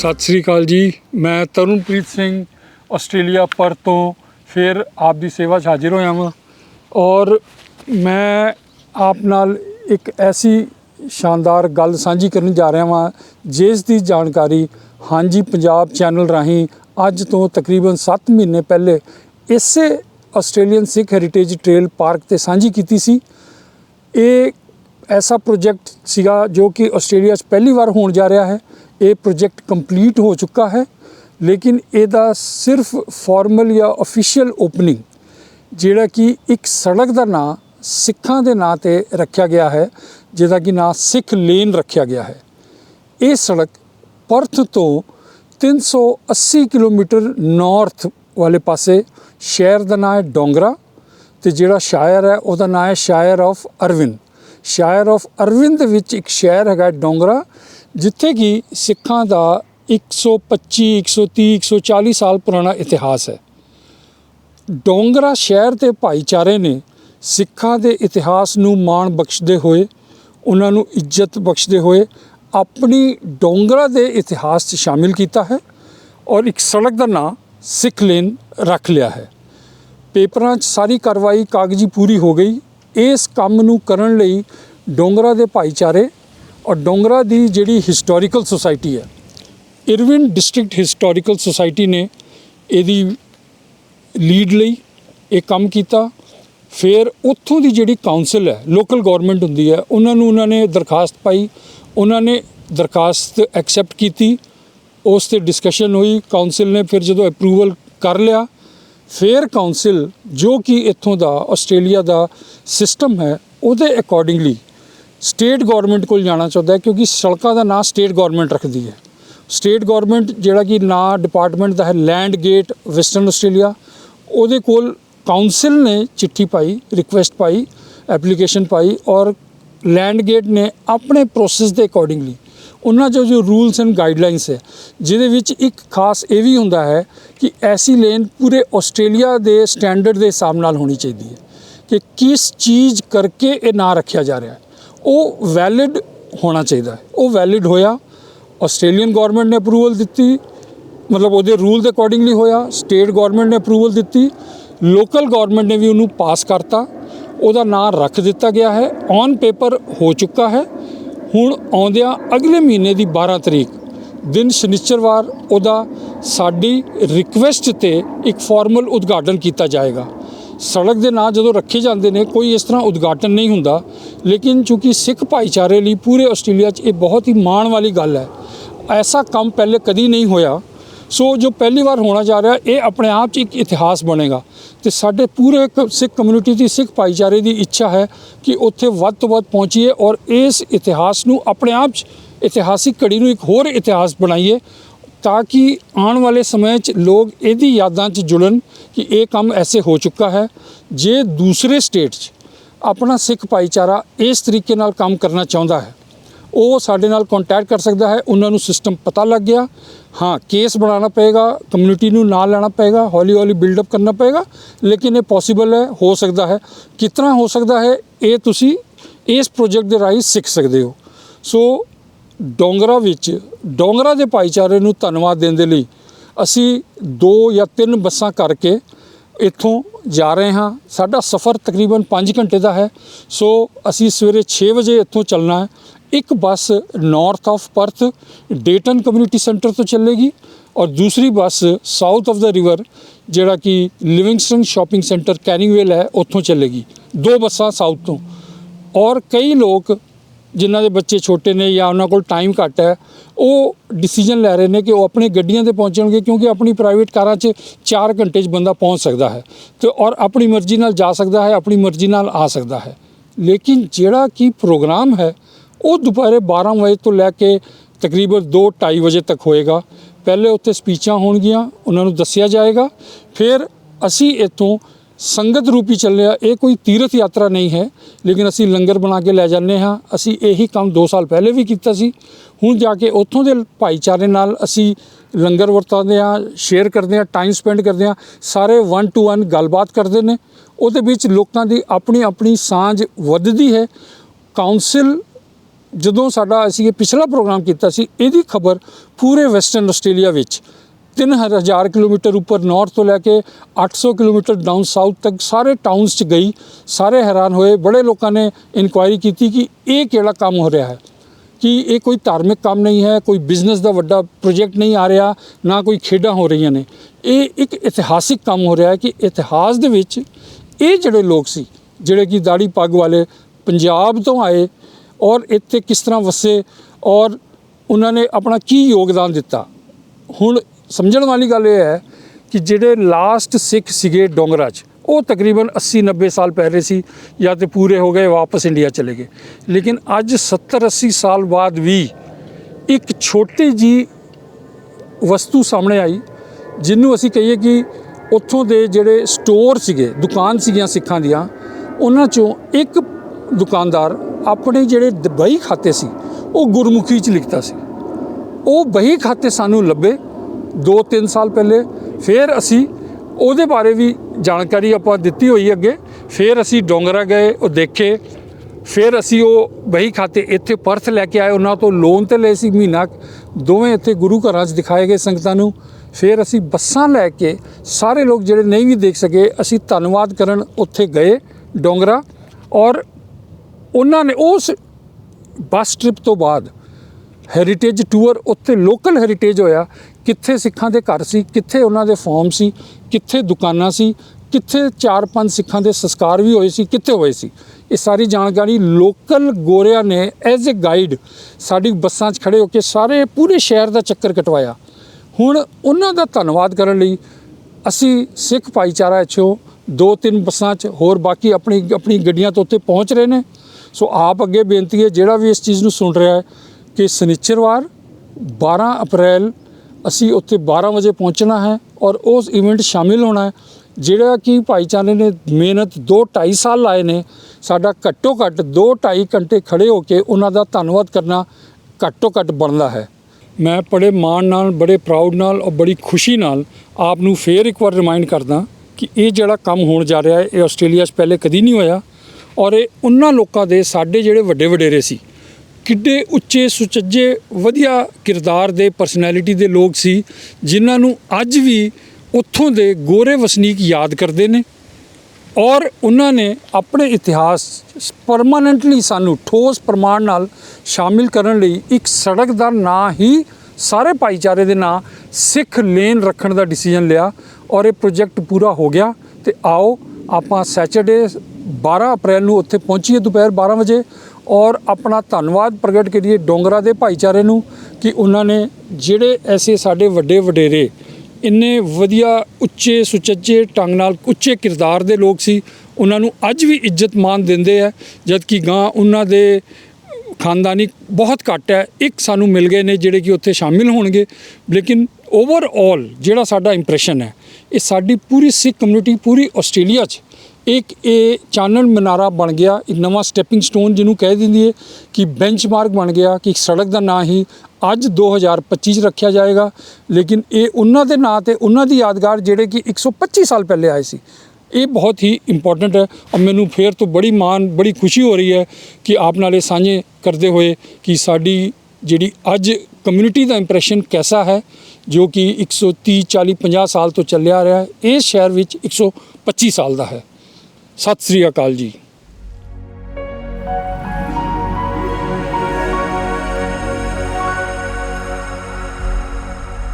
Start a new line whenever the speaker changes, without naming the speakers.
ਸਤਿ ਸ੍ਰੀ ਅਕਾਲ ਜੀ। ਮੈਂ ਤਰੁਣਪ੍ਰੀਤ ਸਿੰਘ, ਆਸਟ੍ਰੇਲੀਆ ਪਰ ਤੋਂ ਫਿਰ ਆਪ ਦੀ ਸੇਵਾ 'ਚ ਹਾਜ਼ਰ ਹੋਇਆ ਹਾਂ ਔਰ ਮੈਂ ਆਪ ਨਾਲ ਇੱਕ ਐਸੀ ਸ਼ਾਨਦਾਰ ਗੱਲ ਸਾਂਝੀ ਕਰਨ ਜਾ ਰਿਹਾ ਹਾਂ ਜਿਸ ਦੀ ਜਾਣਕਾਰੀ ਹਾਂਜੀ ਪੰਜਾਬ ਚੈਨਲ ਰਾਹੀਂ ਅੱਜ ਤੋਂ ਤਕਰੀਬਨ 7 ਮਹੀਨੇ ਪਹਿਲੇ ਇਸੇ Australian Sikh heritage trail park ਤੇ ਸਾਂਝੀ ਕੀਤੀ ਸੀ। ਇਹ ਐਸਾ ਪ੍ਰੋਜੈਕਟ ਸੀਗਾ ਜੋ ਕਿ ਆਸਟ੍ਰੇਲੀਆ 'ਚ ਪਹਿਲੀ ਵਾਰ ਹੋਣ ਜਾ ਰਿਹਾ ਹੈ। ਇਹ ਪ੍ਰੋਜੈਕਟ ਕੰਪਲੀਟ ਹੋ ਚੁੱਕਾ ਹੈ, ਲੇਕਿਨ ਇਹਦਾ ਸਿਰਫ ਫਾਰਮਲ ਜਾਂ ਅਫੀਸ਼ੀਅਲ ਓਪਨਿੰਗ, ਜਿਹੜਾ ਕਿ ਇੱਕ ਸੜਕ ਦਾ ਨਾਂ, ਸਿੱਖਾਂ ਦੇ ਨਾਂ ਤੇ ਰੱਖਿਆ ਗਿਆ ਹੈ, ਜਿਹਦਾ ਕਿ ਨਾਂ ਸਿੱਖ ਲੇਨ ਰੱਖਿਆ ਗਿਆ ਹੈ। ਇਹ ਸੜਕ ਪਰਥ ਤੋਂ 380 ਕਿਲੋਮੀਟਰ ਨਾਰਥ ਵਾਲੇ ਪਾਸੇ ਸ਼ਹਿਰ ਦਾ ਨਾਂ ਹੈ ਡੋਂਗਰਾ ਤੇ ਜਿਹੜਾ ਸ਼ਾਇਰ ਹੈ ਉਹਦਾ ਨਾਂ ਹੈ ਸ਼ਾਇਰ ਆਫ ਅਰਵਿੰਦ। ਸ਼ਾਇਰ ਆਫ ਅਰਵਿੰਦ ਵਿੱਚ ਇੱਕ ਸ਼ਹਿਰ ਹੈਗਾ ਡੋਂਗਰਾ, ਜਿੱਥੇ ਕਿ ਸਿੱਖਾਂ ਦਾ 125 130 140 ਸਾਲ ਪੁਰਾਣਾ ਇਤਿਹਾਸ ਹੈ। ਡੋਂਗਰਾ ਸ਼ਹਿਰ ਦੇ ਭਾਈਚਾਰੇ ਨੇ ਸਿੱਖਾਂ ਦੇ ਇਤਿਹਾਸ ਨੂੰ ਮਾਣ ਬਖਸ਼ਦੇ ਹੋਏ, ਉਹਨਾਂ ਨੂੰ ਇੱਜ਼ਤ ਬਖਸ਼ਦੇ ਹੋਏ ਆਪਣੀ ਡੋਂਗਰਾ ਦੇ ਇਤਿਹਾਸ 'ਚ ਸ਼ਾਮਿਲ ਕੀਤਾ ਹੈ ਔਰ ਇੱਕ ਸੜਕ ਦਾ ਨਾਂ ਸਿੱਖ ਲੇਨ ਰੱਖ ਲਿਆ ਹੈ। ਪੇਪਰਾਂ 'ਚ ਸਾਰੀ ਕਾਰਵਾਈ ਕਾਗਜ਼ੀ ਪੂਰੀ ਹੋ ਗਈ। ਇਸ ਕੰਮ ਨੂੰ ਕਰਨ ਲਈ ਡੋਂਗਰਾ ਦੇ ਭਾਈਚਾਰੇ ਔਰ ਡੋਂਗਰਾ ਦੀ ਜਿਹੜੀ ਹਿਸਟੋਰੀਕਲ ਸੁਸਾਇਟੀ ਹੈ, ਇਰਵਿਨ ਡਿਸਟ੍ਰਿਕਟ ਹਿਸਟੋਰੀਕਲ ਸੁਸਾਇਟੀ ਨੇ ਇਹਦੀ ਲੀਡ ਲਈ ਇਹ ਕੰਮ ਕੀਤਾ। ਫਿਰ ਉੱਥੋਂ ਦੀ ਜਿਹੜੀ ਕਾਉਂਸਲ ਹੈ, ਲੋਕਲ ਗਵਰਨਮੈਂਟ ਹੁੰਦੀ ਹੈ, ਉਹਨਾਂ ਨੂੰ ਉਹਨਾਂ ਨੇ ਦਰਖਾਸਤ ਪਾਈ, ਉਹਨਾਂ ਨੇ ਦਰਖਾਸਤ ਐਕਸੈਪਟ ਕੀਤੀ। ਉਸ ਤੇ ਡਿਸਕਸ਼ਨ ਹੋਈ ਕਾਉਂਸਲ ਨੇ ਫਿਰ ਜਦੋਂ ਅਪਰੂਵਲ ਕਰ ਲਿਆ ਫੇਅਰ ਕਾਉਂਸਲ, ਜੋ ਕਿ ਇੱਥੋਂ ਦਾ ਆਸਟ੍ਰੇਲੀਆ ਦਾ ਸਿਸਟਮ ਹੈ, ਉਹਦੇ ਅਕੋਰਡਿੰਗਲੀ ਸਟੇਟ ਗਵਰਨਮੈਂਟ ਕੋਲ ਜਾਣਾ ਚਾਹੁੰਦਾ ਹੈ, ਕਿਉਂਕਿ ਸੜਕਾਂ ਦਾ ਨਾਂ ਸਟੇਟ ਗਵਰਨਮੈਂਟ ਰੱਖਦੀ ਹੈ। ਸਟੇਟ ਗਵਰਨਮੈਂਟ ਜਿਹੜਾ ਕਿ ਨਾਂ ਡਿਪਾਰਟਮੈਂਟ ਦਾ ਹੈ ਲੈਂਡ ਗੇਟ ਵੈਸਟਰਨ ਆਸਟ੍ਰੇਲੀਆ ਉਹਦੇ ਕੋਲ ਕਾਉਂਸਲ ਨੇ ਚਿੱਠੀ ਪਾਈ ਰਿਕੁਐਸਟ ਪਾਈ ਐਪਲੀਕੇਸ਼ਨ ਪਾਈ ਔਰ ਲੈਂਡ ਗੇਟ ਨੇ ਆਪਣੇ ਪ੍ਰੋਸੈਸ ਦੇ ਅਕੋਰਡਿੰਗਲੀ ਉਹਨਾਂ ਜੋ ਜੋ ਰੂਲਸ ਐਂਡ ਗਾਈਡਲਾਈਨਸ ਹੈ, ਜਿਹਦੇ ਵਿੱਚ ਇੱਕ ਖਾਸ ਇਹ ਵੀ ਹੁੰਦਾ ਹੈ ਕਿ ਐਸੀ ਲੇਨ ਪੂਰੇ ਆਸਟ੍ਰੇਲੀਆ ਦੇ ਸਟੈਂਡਰਡ ਦੇ ਹਿਸਾਬ ਨਾਲ ਹੋਣੀ ਚਾਹੀਦੀ ਹੈ ਕਿ ਕਿਸ ਚੀਜ਼ ਕਰਕੇ ਇਹ ਨਾਂ ਰੱਖਿਆ ਜਾ ਰਿਹਾ ਹੈ। ਉਹ ਵੈਲਿਡ ਹੋਣਾ ਚਾਹੀਦਾ ਹੈ। ਉਹ ਵੈਲਿਡ ਹੋਇਆ, ਆਸਟ੍ਰੇਲੀਅਨ ਗਵਰਨਮੈਂਟ ਨੇ ਅਪਰੂਵਲ ਦਿੱਤੀ, ਮਤਲਬ ਉਹਦੇ ਰੂਲ ਦੇ ਅਕੋਰਡਿੰਗਲੀ ਹੋਇਆ, ਸਟੇਟ ਗਵਰਨਮੈਂਟ ਨੇ ਅਪਰੂਵਲ ਦਿੱਤੀ, ਲੋਕਲ ਗਵਰਨਮੈਂਟ ਨੇ ਵੀ ਉਹਨੂੰ ਪਾਸ ਕਰਤਾ, ਉਹਦਾ ਨਾਂ ਰੱਖ ਦਿੱਤਾ ਗਿਆ ਹੈ, ਔਨ ਪੇਪਰ ਹੋ ਚੁੱਕਾ ਹੈ ਹੁਣ ਆਉਂਦਿਆਂ ਅਗਲੇ ਮਹੀਨੇ ਦੀ 12 ਤਰੀਕ, ਦਿਨ ਸ਼ਨੀਚਰਵਾਰ ਉਹਦਾ ਸਾਡੀ ਰਿਕਵੈਸਟ ਤੇ ਇੱਕ ਫਾਰਮਲ ਉਦਘਾਟਨ ਕੀਤਾ ਜਾਏਗਾ। ਸੜਕ ਦੇ ਨਾਂ ਜਦੋਂ ਰੱਖੇ ਜਾਂਦੇ ਨੇ, ਕੋਈ ਇਸ ਤਰ੍ਹਾਂ ਉਦਘਾਟਨ ਨਹੀਂ ਹੁੰਦਾ। ਲੇਕਿਨ ਚੂੰਕਿ ਸਿੱਖ ਭਾਈਚਾਰੇ ਲਈ ਪੂਰੇ ਆਸਟ੍ਰੇਲੀਆ 'ਚ ਇਹ ਬਹੁਤ ਹੀ ਮਾਣ ਵਾਲੀ ਗੱਲ ਹੈ, ਐਸਾ ਕੰਮ ਪਹਿਲੇ ਕਦੀ ਨਹੀਂ ਹੋਇਆ। ਸੋ ਜੋ ਪਹਿਲੀ ਵਾਰ ਹੋਣਾ ਜਾ ਰਿਹਾ, ਇਹ ਆਪਣੇ ਆਪ 'ਚ ਇੱਕ ਇਤਿਹਾਸ ਬਣੇਗਾ। ਤੇ ਸਾਡੇ ਪੂਰੇ ਸਿੱਖ ਕਮਿਊਨਿਟੀ ਦੀ, ਸਿੱਖ ਭਾਈਚਾਰੇ ਦੀ ਇੱਛਾ ਹੈ ਕਿ ਉੱਥੇ ਵੱਧ ਤੋਂ ਵੱਧ ਪਹੁੰਚੀਏ ਔਰ ਇਸ ਇਤਿਹਾਸ ਨੂੰ ਆਪਣੇ ਆਪ 'ਚ ਇਤਿਹਾਸਿਕ ਘੜੀ ਨੂੰ ਇੱਕ ਹੋਰ ਇਤਿਹਾਸ ਬਣਾਈਏ ਤਾਂ ਕਿ ਆਉਣ ਵਾਲੇ ਸਮੇਂ 'ਚ ਲੋਕ ਇਹਦੀ ਯਾਦਾਂ 'ਚ ਜੁੜਨ ਕਿ ਇਹ ਕੰਮ ਐਸੇ ਹੋ ਚੁੱਕਾ ਹੈ, ਜੇ ਦੂਸਰੇ ਸਟੇਟ 'ਚ ਆਪਣਾ ਸਿੱਖ ਭਾਈਚਾਰਾ ਇਸ ਤਰੀਕੇ ਨਾਲ ਕੰਮ ਕਰਨਾ ਚਾਹੁੰਦਾ ਹੈ। ਉਹ ਸਾਡੇ ਨਾਲ ਕੰਟੈਕਟ ਕਰ ਸਕਦਾ ਹੈ, ਉਹਨਾਂ ਨੂੰ ਸਿਸਟਮ ਪਤਾ ਲੱਗ ਗਿਆ। ਹਾਂ ਕੇਸ ਬਣਾਉਣਾ ਪਏਗਾ ਕਮਿਊਨਿਟੀ ਨੂੰ ਨਾਲ ਲੈਣਾ ਪਏਗਾ, ਹੌਲੀ ਹੌਲੀ ਬਿਲਡ ਅਪ ਕਰਨਾ ਪਏਗਾ, ਲੇਕਿਨ ਇਹ ਪੋਸੀਬਲ ਹੈ, ਹੋ ਸਕਦਾ ਹੈ। ਕਿਤਨਾ ਹੋ ਸਕਦਾ ਹੈ, ਇਹ ਤੁਸੀਂ ਇਸ ਪ੍ਰੋਜੈਕਟ ਦੇ ਰਾਹੀਂ ਸਿੱਖ ਸਕਦੇ ਹੋ। ਸੋ ਡੋਂਗਰਾ ਵਿੱਚ, ਡੋਂਗਰਾ ਦੇ ਭਾਈਚਾਰੇ ਨੂੰ ਧੰਨਵਾਦ ਦੇਣ ਦੇ ਲਈ ਅਸੀਂ ਦੋ ਜਾਂ ਤਿੰਨ ਬੱਸਾਂ ਕਰਕੇ ਇੱਥੋਂ ਜਾ ਰਹੇ ਹਾਂ। ਸਾਡਾ ਸਫ਼ਰ ਤਕਰੀਬਨ 5 ਘੰਟੇ ਦਾ ਹੈ। ਸੋ ਅਸੀਂ ਸਵੇਰੇ 6 ਵਜੇ ਇੱਥੋਂ ਚੱਲਣਾ ਹੈ। ਇੱਕ bus north of Perth Dayton community centre ਤੋਂ ਚੱਲੇਗੀ ਔਰ ਦੂਸਰੀ bus south of the river ਜਿਹੜਾ ਕਿ ਲਿਵਿੰਗਸਟਨ ਸ਼ਾਪਿੰਗ ਸੈਂਟਰ ਕੈਨਿੰਗਵੇਲ ਹੈ, ਉੱਥੋਂ ਚੱਲੇਗੀ। ਦੋ ਬੱਸਾਂ ਸਾਊਥ ਤੋਂ। ਔਰ ਕਈ ਲੋਕ ਜਿਨ੍ਹਾਂ ਦੇ ਬੱਚੇ ਛੋਟੇ ਨੇ ਜਾਂ ਉਹਨਾਂ ਕੋਲ ਟਾਈਮ ਘੱਟ ਹੈ, ਉਹ ਡਿਸੀਜਨ ਲੈ ਰਹੇ ਨੇ ਕਿ ਉਹ ਆਪਣੀ ਗੱਡੀਆਂ ਤੇ ਪਹੁੰਚਣਗੇ ਕਿਉਂਕਿ ਆਪਣੀ ਪ੍ਰਾਈਵੇਟ ਕਾਰਾਂ 'ਚ 4 ਘੰਟੇ 'ਚ ਬੰਦਾ ਪਹੁੰਚ ਸਕਦਾ ਹੈ। ਤੇ ਔਰ ਆਪਣੀ ਮਰਜ਼ੀ ਨਾਲ ਜਾ ਸਕਦਾ ਹੈ, ਆਪਣੀ ਮਰਜ਼ੀ ਨਾਲ ਆ ਸਕਦਾ ਹੈ। ਲੇਕਿਨ ਜਿਹੜਾ ਕਿ ਪ੍ਰੋਗਰਾਮ ਹੈ ਉਹ ਦੁਪਹਿਰੇ 12 ਵਜੇ ਤੋਂ ਲੈ ਕੇ ਤਕਰੀਬਨ 2:30 ਵਜੇ ਤੱਕ ਹੋਏਗਾ। ਪਹਿਲੇ ਉੱਥੇ ਸਪੀਚਾਂ ਹੋਣਗੀਆਂ, ਉਹਨਾਂ ਨੂੰ ਦੱਸਿਆ ਜਾਏਗਾ। ਫਿਰ ਅਸੀਂ ਇੱਥੋਂ ਸੰਗਤ ਰੂਪੀ ਚੱਲਿਆ ਇਹ ਕੋਈ ਤੀਰਥ ਯਾਤਰਾ ਨਹੀਂ ਹੈ, ਲੇਕਿਨ ਅਸੀਂ ਲੰਗਰ ਬਣਾ ਕੇ ਲੈ ਜਾਂਦੇ ਹਾਂ। ਅਸੀਂ ਇਹੀ ਕੰਮ 2 ਸਾਲ ਪਹਿਲੇ ਵੀ ਕੀਤਾ ਸੀ। ਹੁਣ ਜਾ ਕੇ ਉੱਥੋਂ ਦੇ ਭਾਈਚਾਰੇ ਨਾਲ ਅਸੀਂ ਲੰਗਰ ਵਰਤਾਉਂਦੇ ਹਾਂ ਸ਼ੇਅਰ ਕਰਦੇ ਹਾਂ ਟਾਈਮ ਸਪੈਂਡ ਕਰਦੇ ਹਾਂ। ਸਾਰੇ 1 ਟੂ 1 ਗੱਲਬਾਤ ਕਰਦੇ ਨੇ। ਉਹਦੇ ਵਿੱਚ ਲੋਕਾਂ ਦੀ ਆਪਣੀ ਆਪਣੀ ਸਾਂਝ ਵੱਧਦੀ ਹੈ। ਕਾਉਂਸਲ ਜਦੋਂ ਸਾਡਾ ਅਸੀਂ ਇਹ ਪਿਛਲਾ ਪ੍ਰੋਗਰਾਮ ਕੀਤਾ ਸੀ, ਇਹਦੀ ਖਬਰ ਪੂਰੇ ਵੈਸਟਰਨ ਆਸਟ੍ਰੇਲੀਆ ਵਿੱਚ 3000 ਕਿਲੋਮੀਟਰ ਉੱਪਰ ਨਾਰਥ ਤੋਂ ਲੈ ਕੇ 800 ਕਿਲੋਮੀਟਰ ਡਾਊਨ ਸਾਊਥ ਤੱਕ ਸਾਰੇ ਟਾਊਨਸ 'ਚ ਗਈ, ਸਾਰੇ ਹੈਰਾਨ ਹੋਏ, ਬੜੇ ਲੋਕਾਂ ਨੇ ਇਨਕੁਆਇਰੀ ਕੀਤੀ ਕਿ ਇਹ ਕਿਹੜਾ ਕੰਮ ਹੋ ਰਿਹਾ ਹੈ? ਕਿ ਇਹ ਕੋਈ ਧਾਰਮਿਕ ਕੰਮ ਨਹੀਂ ਹੈ, ਕੋਈ ਬਿਜ਼ਨਸ ਦਾ ਵੱਡਾ ਪ੍ਰੋਜੈਕਟ ਨਹੀਂ ਆ ਰਿਹਾ, ਨਾ ਕੋਈ ਖੇਡਾਂ ਹੋ ਰਹੀਆਂ ਨੇ। ਇਹ ਇੱਕ ਇਤਿਹਾਸਿਕ ਕੰਮ ਹੋ ਰਿਹਾ ਹੈ ਕਿ ਇਤਿਹਾਸ ਦੇ ਵਿੱਚ ਇਹ ਜਿਹੜੇ ਲੋਕ ਸੀ, ਜਿਹੜੇ ਕਿ ਦਾੜੀ ਪੱਗ ਵਾਲੇ ਪੰਜਾਬ ਤੋਂ ਆਏ ਔਰ ਇੱਥੇ ਕਿਸ ਤਰ੍ਹਾਂ ਵਸੇ ਔਰ ਉਹਨਾਂ ਨੇ ਆਪਣਾ ਕੀ ਯੋਗਦਾਨ ਦਿੱਤਾ। ਹੁਣ ਸਮਝਣ ਵਾਲੀ ਗੱਲ ਇਹ ਹੈ ਕਿ ਜਿਹੜੇ ਲਾਸਟ ਸਿੱਖ ਸੀਗੇ ਡੋਂਗਰਾ 'ਚ ਉਹ ਤਕਰੀਬਨ 80 90 ਸਾਲ ਪਹਿਲੇ ਸੀ ਜਾਂ ਤੇ ਪੂਰੇ ਹੋ ਗਏ, ਵਾਪਸ ਇੰਡੀਆ ਚਲੇ ਗਏ। ਲੇਕਿਨ ਅੱਜ 70 80 ਸਾਲ ਬਾਅਦ ਵੀ ਇੱਕ ਛੋਟੀ ਜੀ ਵਸਤੂ ਸਾਹਮਣੇ ਆਈ, ਜਿਹਨੂੰ ਅਸੀਂ ਕਹੀਏ ਕਿ ਉੱਥੋਂ ਦੇ ਜਿਹੜੇ ਸਟੋਰ ਸੀਗੇ, ਦੁਕਾਨ ਸੀਗੀਆਂ ਸਿੱਖਾਂ ਦੀਆਂ, ਉਹਨਾਂ ਚੋਂ ਇੱਕ ਦੁਕਾਨਦਾਰ ਆਪਣੇ ਜਿਹੜੇ ਦੁਬਈ ਖਾਤੇ ਸੀ, ਉਹ ਗੁਰਮੁਖੀ 'ਚ ਲਿਖਤਾ ਸੀ। ਉਹ ਬਹੀ ਖਾਤੇ ਸਾਨੂੰ ਲੱਭੇ 2-3 ਸਾਲ ਪਹਿਲੇ। ਫਿਰ ਅਸੀਂ ਉਹਦੇ ਬਾਰੇ ਵੀ ਜਾਣਕਾਰੀ ਆਪਾਂ ਦਿੱਤੀ ਹੋਈ ਅੱਗੇ। ਫਿਰ ਅਸੀਂ ਡੋਂਗਰਾ ਗਏ, ਉਹ ਦੇਖੇ। ਫਿਰ ਅਸੀਂ ਉਹ ਬਹੀ ਖਾਤੇ ਇੱਥੇ ਪਰਥ ਲੈ ਕੇ ਆਏ। ਉਹਨਾਂ ਤੋਂ ਲੋਨ ਤੇ ਲਏ ਸੀ ਮਹੀਨਾ ਕੁ। ਦੋਵੇਂ ਇੱਥੇ ਗੁਰੂ ਘਰਾਂ 'ਚ ਦਿਖਾਏ ਗਏ ਸੰਗਤਾਂ ਨੂੰ। ਫਿਰ ਅਸੀਂ ਬੱਸਾਂ ਲੈ ਕੇ ਸਾਰੇ ਲੋਕ ਜਿਹੜੇ ਨਹੀਂ ਵੀ ਦੇਖ ਸਕੇ, ਅਸੀਂ ਧੰਨਵਾਦ ਕਰਨ ਉੱਥੇ ਗਏ ਡੋਂਗਰਾ। ਔਰ ਉਹਨਾਂ ਨੇ ਉਸ ਬੱਸ ਟ੍ਰਿਪ ਤੋਂ ਬਾਅਦ ਹੈਰੀਟੇਜ ਟੂਰ ਉੱਥੇ ਲੋਕਲ ਹੈਰੀਟੇਜ ਹੋਇਆ। ਕਿੱਥੇ ਸਿੱਖਾਂ ਦੇ ਘਰ ਸੀ, ਕਿੱਥੇ ਉਹਨਾਂ ਦੇ ਫਾਰਮ ਸੀ, ਕਿੱਥੇ ਦੁਕਾਨਾਂ ਸੀ, ਕਿੱਥੇ ਚਾਰ ਪੰਜ ਸਿੱਖਾਂ ਦੇ ਸੰਸਕਾਰ ਵੀ ਹੋਏ ਸੀ, ਕਿੱਥੇ ਹੋਏ ਸੀ। ਇਹ ਸਾਰੀ ਜਾਣਕਾਰੀ ਲੋਕਲ ਗੋਰਿਆਂ ਨੇ ਐਜ਼ ਅ ਗਾਈਡ ਸਾਡੀ ਬੱਸਾਂ 'ਚ ਖੜੇ ਹੋ ਕੇ ਸਾਰੇ ਪੂਰੇ ਸ਼ਹਿਰ ਦਾ ਚੱਕਰ ਕਟਵਾਇਆ। ਹੁਣ ਉਹਨਾਂ ਦਾ ਧੰਨਵਾਦ ਕਰਨ ਲਈ ਅਸੀਂ ਸਿੱਖ ਭਾਈਚਾਰਾ ਇੱਥੋਂ ਦੋ ਤਿੰਨ ਬੱਸਾਂ 'ਚ ਹੋਰ ਬਾਕੀ ਆਪਣੀ ਆਪਣੀ ਗੱਡੀਆਂ ਤੋਂ ਉੱਤੇ ਪਹੁੰਚ ਰਹੇ ਨੇ। ਸੋ ਆਪ ਅੱਗੇ ਬੇਨਤੀ ਹੈ, ਜਿਹੜਾ ਵੀ ਇਸ ਚੀਜ਼ ਨੂੰ ਸੁਣ ਰਿਹਾ ਹੈ ਕਿ ਸ਼ਨੀਚਰਵਾਰ 12 ਅਪ੍ਰੈਲ ਅਸੀਂ ਉੱਥੇ 12 ਵਜੇ ਪਹੁੰਚਣਾ ਹੈ ਔਰ ਉਸ ਇਵੈਂਟ ਸ਼ਾਮਿਲ ਹੋਣਾ ਹੈ, ਜਿਹੜਾ ਕਿ ਭਾਈਚਾਰੇ ਨੇ ਮਿਹਨਤ 2 2.5 ਸਾਲ ਲਾਏ ਨੇ, ਸਾਡਾ ਘੱਟੋ ਘੱਟ 2 2.5 ਘੰਟੇ ਖੜੇ ਹੋ ਕੇ ਉਹਨਾਂ ਦਾ ਧੰਨਵਾਦ ਕਰਨਾ ਘੱਟੋ ਘੱਟ ਬਣਦਾ ਹੈ। ਮੈਂ ਬੜੇ ਮਾਣ ਨਾਲ, ਬੜੇ ਪ੍ਰਾਊਡ ਨਾਲ ਔਰ ਬੜੀ ਖੁਸ਼ੀ ਨਾਲ ਆਪ ਨੂੰ ਫੇਰ ਇੱਕ ਵਾਰ ਰਿਮਾਈਂਡ ਕਰਦਾ ਕਿ ਇਹ ਜਿਹੜਾ ਕੰਮ ਹੋਣ ਜਾ ਰਿਹਾ ਹੈ, ਇਹ ਆਸਟ੍ਰੇਲੀਆ 'ਚ ਪਹਿਲੇ ਕਦੀ ਨਹੀਂ ਹੋਇਆ। ਔਰ ਇਹ ਉਹਨਾਂ ਲੋਕਾਂ ਦੇ ਸਾਡੇ ਜਿਹੜੇ ਵੱਡੇ ਵਡੇਰੇ ਸੀ, ਕਿੱਡੇ ਉੱਚੇ ਸੁਚੱਜੇ ਵਧੀਆ ਕਿਰਦਾਰ ਦੇ ਪਰਸਨੈਲਿਟੀ ਦੇ ਲੋਕ ਸੀ, ਜਿਨ੍ਹਾਂ ਨੂੰ ਅੱਜ ਵੀ ਉੱਥੋਂ ਦੇ ਗੋਰੇ ਵਸਨੀਕ ਯਾਦ ਕਰਦੇ ਨੇ ਔਰ ਉਹਨਾਂ ਨੇ ਆਪਣੇ ਇਤਿਹਾਸ ਪਰਮਾਨੈਂਟਲੀ ਸਾਨੂੰ ਠੋਸ ਪ੍ਰਮਾਣ ਨਾਲ ਸ਼ਾਮਿਲ ਕਰਨ ਲਈ ਇੱਕ ਸੜਕ ਦਾ ਨਾਂ ਹੀ ਸਾਰੇ ਭਾਈਚਾਰੇ ਦੇ ਨਾਂ ਸਿੱਖ ਲੇਨ ਰੱਖਣ ਦਾ ਡਿਸੀਜਨ ਲਿਆ ਔਰ ਇਹ ਪ੍ਰੋਜੈਕਟ ਪੂਰਾ ਹੋ ਗਿਆ ਤੇ ਆਓ ਆਪਾਂ ਸੈਚਰਡੇ 12 ਅਪ੍ਰੈਲ ਨੂੰ ਉੱਥੇ ਪਹੁੰਚੀਏ ਦੁਪਹਿਰ 12 ਵਜੇ ਔਰ ਆਪਣਾ ਧੰਨਵਾਦ ਪ੍ਰਗਟ ਕਰੀਏ ਡੋਂਗਰਾ ਦੇ ਭਾਈਚਾਰੇ ਨੂੰ ਕਿ ਉਹਨਾਂ ਨੇ ਜਿਹੜੇ ਐਸੇ ਸਾਡੇ ਵੱਡੇ ਵਡੇਰੇ ਇੰਨੇ ਵਧੀਆ, ਉੱਚੇ, ਸੁਚੱਜੇ ਢੰਗ ਨਾਲ ਉੱਚੇ ਕਿਰਦਾਰ ਦੇ ਲੋਕ ਸੀ, ਉਹਨਾਂ ਨੂੰ ਅੱਜ ਵੀ ਇੱਜ਼ਤ ਮਾਨ ਦਿੰਦੇ ਆ ਜਦ ਕਿ ਗਾਂ ਉਹਨਾਂ ਦੇ ਖਾਨਦਾਨੀ ਬਹੁਤ ਘੱਟ ਹੈ, ਇੱਕ ਸਾਨੂੰ ਮਿਲ ਗਏ ਨੇ ਜਿਹੜੇ ਕਿ ਉੱਥੇ ਸ਼ਾਮਿਲ ਹੋਣਗੇ, ਲੇਕਿਨ ਓਵਰਆਲ ਜਿਹੜਾ ਸਾਡਾ ਇੰਪ੍ਰੈਸ਼ਨ ਹੈ, ਇਹ ਸਾਡੀ ਪੂਰੀ ਸਿੱਖ ਕਮਿਊਨਿਟੀ ਪੂਰੀ ਆਸਟ੍ਰੇਲੀਆ 'ਚ ਇੱਕ ਇਹ ਚਾਨਣ ਮਨਾਰਾ ਬਣ ਗਿਆ, ਇੱਕ ਨਵਾਂ ਸਟੈਪਿੰਗ ਸਟੋਨ ਜਿਹਨੂੰ ਕਹਿ ਦਿੰਦੀ ਹੈ ਕਿ ਬੈਂਚਮਾਰਕ ਬਣ ਗਿਆ ਕਿ ਇੱਕ ਸੜਕ ਦਾ ਨਾਂ ਹੀ ਅੱਜ 2025 'ਚ ਰੱਖਿਆ ਜਾਏਗਾ। ਲੇਕਿਨ ਇਹ ਉਹਨਾਂ ਦੇ ਨਾਂ ਤੇ ਉਹਨਾਂ ਦੀ ਯਾਦਗਾਰ ਜਿਹੜੇ ਕਿ 125 ਸਾਲ ਪਹਿਲੇ ਆਏ ਸੀ, ਇਹ ਬਹੁਤ ਹੀ ਇੰਪੋਰਟੈਂਟ ਹੈ ਔਰ ਮੈਨੂੰ ਫੇਰ ਤੋਂ ਬੜੀ ਮਾਣ, ਬੜੀ ਖੁਸ਼ੀ ਹੋ ਰਹੀ ਹੈ ਕਿ ਆਪ ਨਾਲ ਇਹ ਸਾਂਝੇ ਕਰਦੇ ਹੋਏ ਕਿ ਸਾਡੀ ਜਿਹੜੀ ਅੱਜ ਕਮਿਊਨਿਟੀ ਦਾ ਇੰਪ੍ਰੈਸ਼ਨ ਕੈਸਾ ਹੈ, ਜੋ ਕਿ 130 40 50 ਸਾਲ ਤੋਂ ਚੱਲਿਆ ਰਿਹਾ ਹੈ, ਇਸ ਸ਼ਹਿਰ ਵਿੱਚ 125 ਸਾਲ ਦਾ ਹੈ। ਸਤਿ ਸ੍ਰੀ ਅਕਾਲ ਜੀ।